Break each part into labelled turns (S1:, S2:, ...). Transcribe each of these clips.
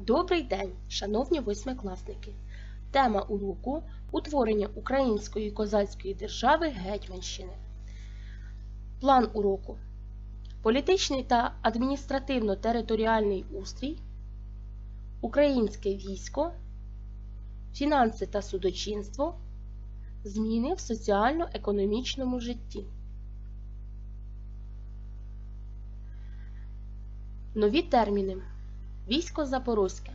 S1: Добрий день, шановні восьмикласники! Тема уроку утворення Української козацької держави Гетьманщини. План уроку. Політичний та адміністративно-територіальний устрій, Українське військо, фінанси та судочинство, зміни в соціально-економічному житті. Нові терміни. Військо Запорозьке.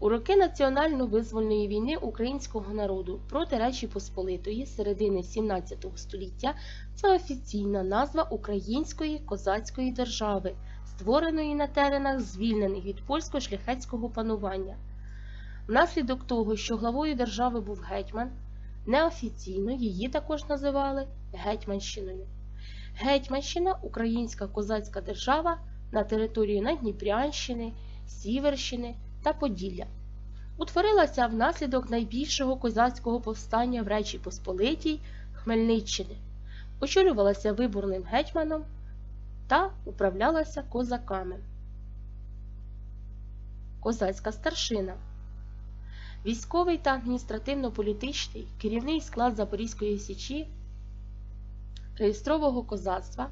S1: У роки національно-визвольної війни українського народу проти Речі Посполитої середини 17 століття це офіційна назва Української козацької держави, створеної на теренах, звільнених від польсько-шляхетського панування. Внаслідок того, що главою держави був гетьман, неофіційно її також називали Гетьманщиною. Гетьманщина українська козацька держава на території Надніпрянщини, Сіверщини та Поділля. Утворилася внаслідок найбільшого козацького повстання в Речі Посполитій Хмельниччини, очолювалася виборним гетьманом та управлялася козаками. Козацька старшина. Військовий та адміністративно-політичний керівний склад Запорізької Січі, реєстрового козацтва,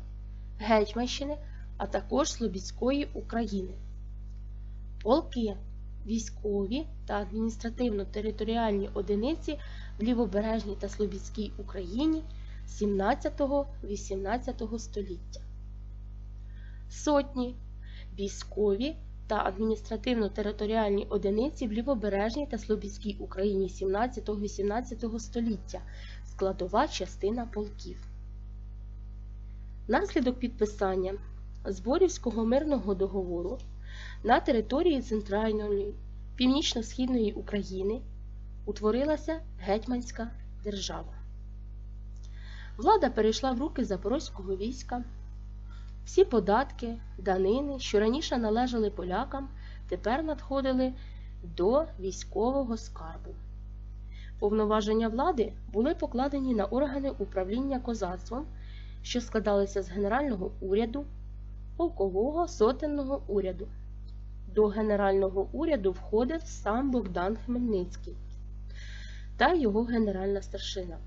S1: Гетьманщини, а також Слобідської України. Полки військові та адміністративно-територіальні одиниці в Лівобережній та Слобідській Україні 17-18 століття. Сотні військові та адміністративно-територіальні одиниці в Лівобережній та Слобідській Україні 17-18 століття, складова частина полків. Наслідок підписання Зборівського мирного договору на території Центральної Північно-Східної України утворилася Гетьманська держава. Влада перейшла в руки Запорозького війська. Всі податки, данини, що раніше належали полякам, тепер надходили до військового скарбу. Повноваження влади були покладені на органи управління козацтвом, що складалися з Генерального уряду, полкового сотенного уряду. До Генерального уряду входив сам Богдан Хмельницький та його генеральна старшина.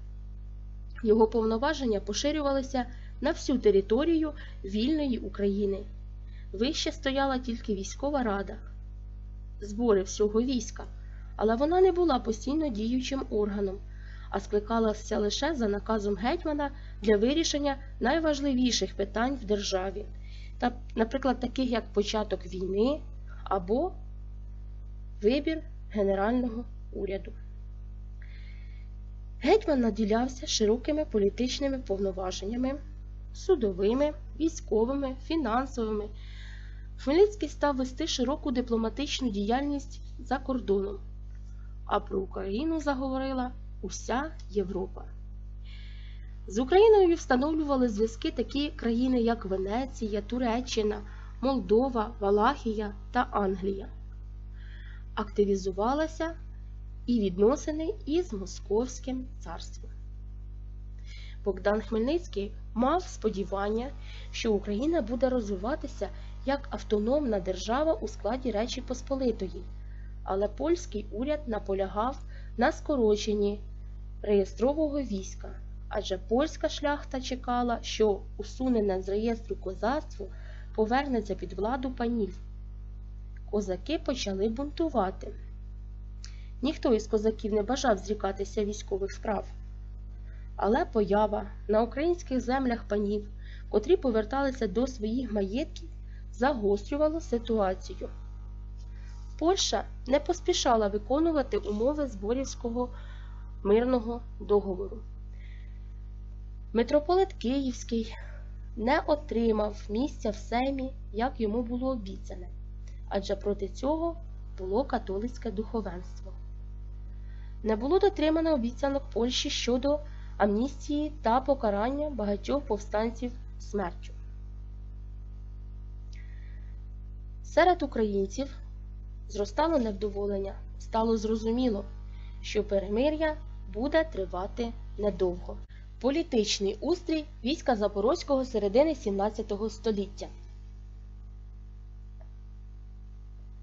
S1: Його повноваження поширювалися на всю територію вільної України. Вище стояла тільки військова рада, збори всього війська, але вона не була постійно діючим органом, а скликалася лише за наказом гетьмана для вирішення найважливіших питань в державі, та, наприклад, таких як початок війни або вибір Генерального уряду. Гетьман наділявся широкими політичними повноваженнями, судовими, військовими, фінансовими. Хмельницький став вести широку дипломатичну діяльність за кордоном, а про Україну заговорила уся Європа. З Україною встановлювали зв'язки такі країни, як Венеція, Туреччина, Молдова, Валахія та Англія. Активізувалася і відносини із Московським царством. Богдан Хмельницький мав сподівання, що Україна буде розвиватися як автономна держава у складі Речі Посполитої, але польський уряд наполягав на скороченні реєстрового війська, адже польська шляхта чекала, що усунене з реєстру козацтво повернеться під владу панів. Козаки почали бунтувати. Ніхто із козаків не бажав зрікатися військових справ. Але поява на українських землях панів, котрі поверталися до своїх маєтків, загострювала ситуацію. Польща не поспішала виконувати умови Зборівського мирного договору. Митрополит Київський не отримав місця в Сеймі, як йому було обіцяне, адже проти цього було католицьке духовенство. Не було дотримано обіцянок Польщі щодо амністії та покарання багатьох повстанців смертю. Серед українців зростало невдоволення, стало зрозуміло, що перемир'я буде тривати недовго. Політичний устрій війська Запорозького середини 17 століття.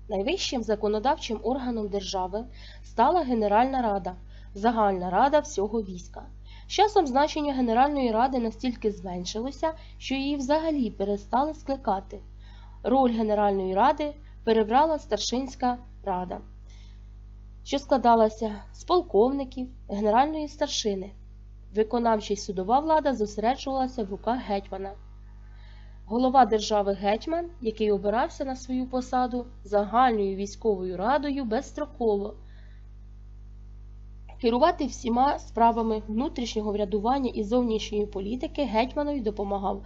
S1: Найвищим законодавчим органом держави стала Генеральна Рада, загальна рада всього війська. З часом значення Генеральної ради настільки зменшилося, що її взагалі перестали скликати. Роль Генеральної ради перебрала старшинська рада, що складалася з полковників Генеральної старшини. Виконавча й судова влада зосереджувалася в руках гетьмана. Голова держави гетьман, який обирався на свою посаду загальною військовою радою безстроково, керувати всіма справами внутрішнього врядування і зовнішньої політики гетьманові допомагав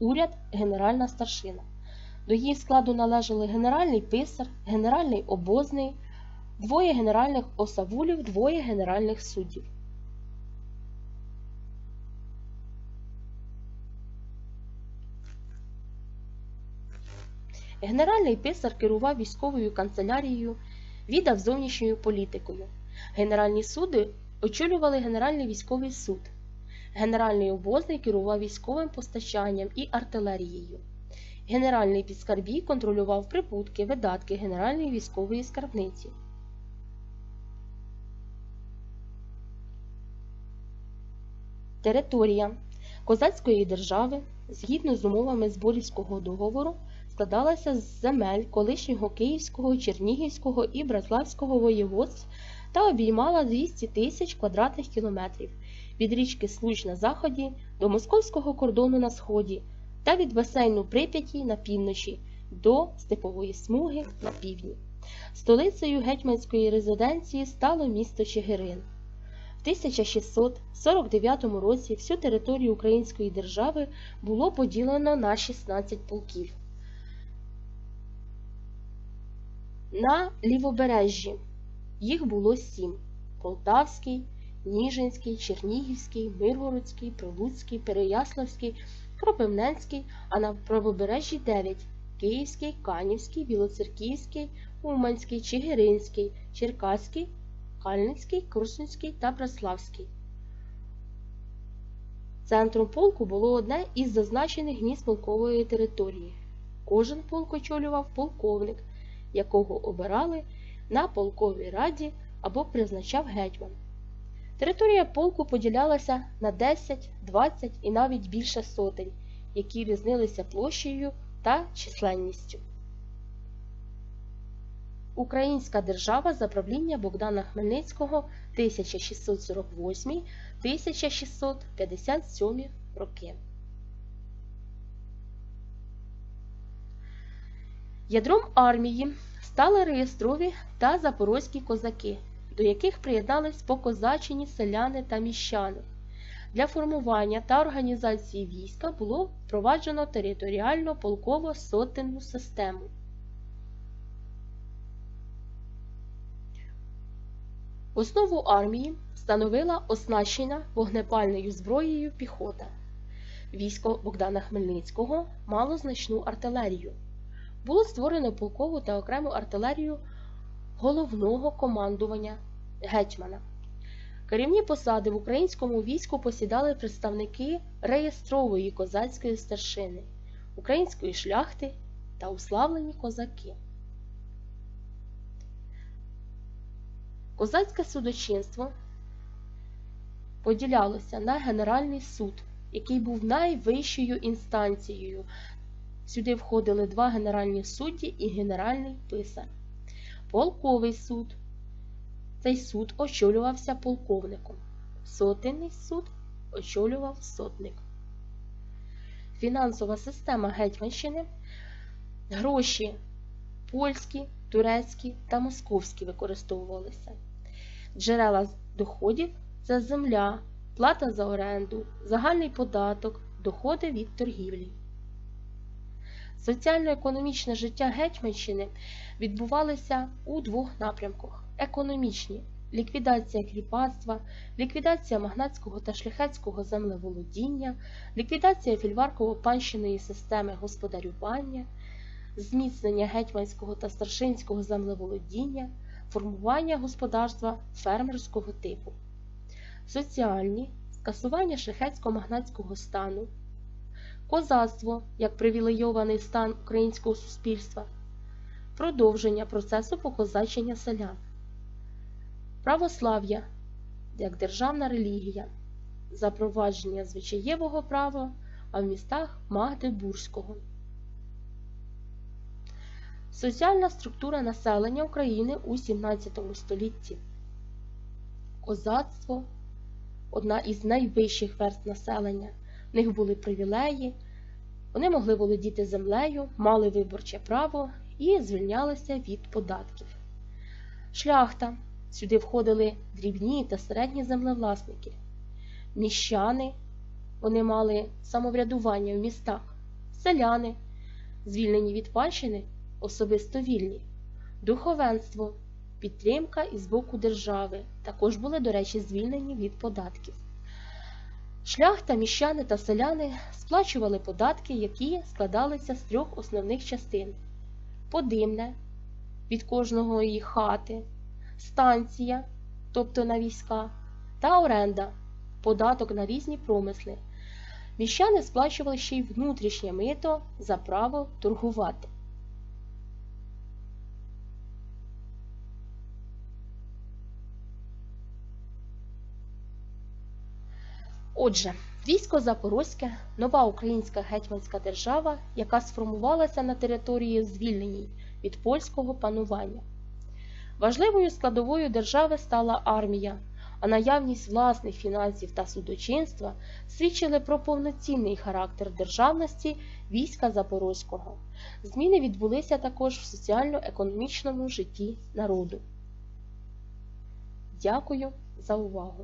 S1: уряд генеральна старшина. До її складу належали генеральний писар, генеральний обозний, двоє генеральних осавулів, двоє генеральних суддів. Генеральний писар керував військовою канцелярією, віддав зовнішньою політикою. Генеральні суди очолювали Генеральний військовий суд. Генеральний обозний керував військовим постачанням і артилерією. Генеральний підскарбій контролював прибутки, видатки Генеральної військової скарбниці. Територія козацької держави згідно з умовами Зборівського договору складалася з земель колишнього Київського, Чернігівського і Братславського воєводств та обіймала 200 тисяч квадратних кілометрів від річки Случ на заході до московського кордону на сході та від басейну Прип'яті на півночі до степової смуги на півдні. Столицею гетьманської резиденції стало місто Чигирин. В 1649 році всю територію Української держави було поділено на 16 полків. На лівобережжі їх було сім: Полтавський, Ніжинський, Чернігівський, Миргородський, Прилуцький, Переяславський, Кропивненський, а на правобережжі дев'ять Київський, Канівський, Білоцерківський, Уманський, Чигиринський, Черкаський, Кальницький, Крусинський та Браславський. Центром полку було одне із зазначених міст полкової території. Кожен полк очолював полковник, якого обирали на полковій раді або призначав гетьман. Територія полку поділялася на 10, 20 і навіть більше сотень, які різнилися площею та численністю. Українська держава за правління Богдана Хмельницького 1648-1657 роки. Ядром армії стали реєстрові та запорозькі козаки, до яких приєднались покозачені селяни та міщани. Для формування та організації війська було впроваджено територіально полково сотенну систему. Основу армії становила оснащена вогнепальною зброєю піхота. Військо Богдана Хмельницького мало значну артилерію. Було створено полкову та окрему артилерію головного командування гетьмана. Керівні посади в українському війську посідали представники реєстрової козацької старшини, української шляхти та уславлені козаки. Козацьке судочинство поділялося на Генеральний суд, який був найвищою інстанцією. Сюди входили два генеральні судді і генеральний писар. Полковий суд. Цей суд очолювався полковником. Сотенний суд очолював сотник. Фінансова система Гетьманщини. Гроші польські, турецькі та московські використовувалися. Джерела доходів це земля, плата за оренду, загальний податок, доходи від торгівлі. Соціально-економічне життя Гетьманщини відбувалося у двох напрямках: економічні ліквідація кріпацтва, ліквідація магнатського та шляхетського землеволодіння, ліквідація фільварково-панщиної системи господарювання, зміцнення гетьманського та старшинського землеволодіння, формування господарства фермерського типу, соціальні скасування шляхетсько-магнатського стану, козацтво як привілейований стан українського суспільства, продовження процесу покозачення селян, православ'я як державна релігія, запровадження звичаєвого права, а в містах Магдебурзького. Соціальна структура населення України у 17 столітті. Козацтво одна із найвищих верст населення. В них були привілеї, вони могли володіти землею, мали виборче право і звільнялися від податків. Шляхта. Сюди входили дрібні та середні землевласники. Міщани. Вони мали самоврядування в містах, селяни, звільнені від панщини, особисто вільні, духовенство, підтримка із боку держави, також були, до речі, звільнені від податків. Шляхта, міщани та селяни сплачували податки, які складалися з трьох основних частин: подимне від кожної хати, станція, тобто на війська, та оренда податок на різні промисли. Міщани сплачували ще й внутрішнє мито за право торгувати. Отже, військо Запорозьке нова українська гетьманська держава, яка сформувалася на території звільненій від польського панування. Важливою складовою держави стала армія, а наявність власних фінансів та судочинства свідчили про повноцінний характер державності війська Запорозького. Зміни відбулися також в соціально-економічному житті народу. Дякую за увагу!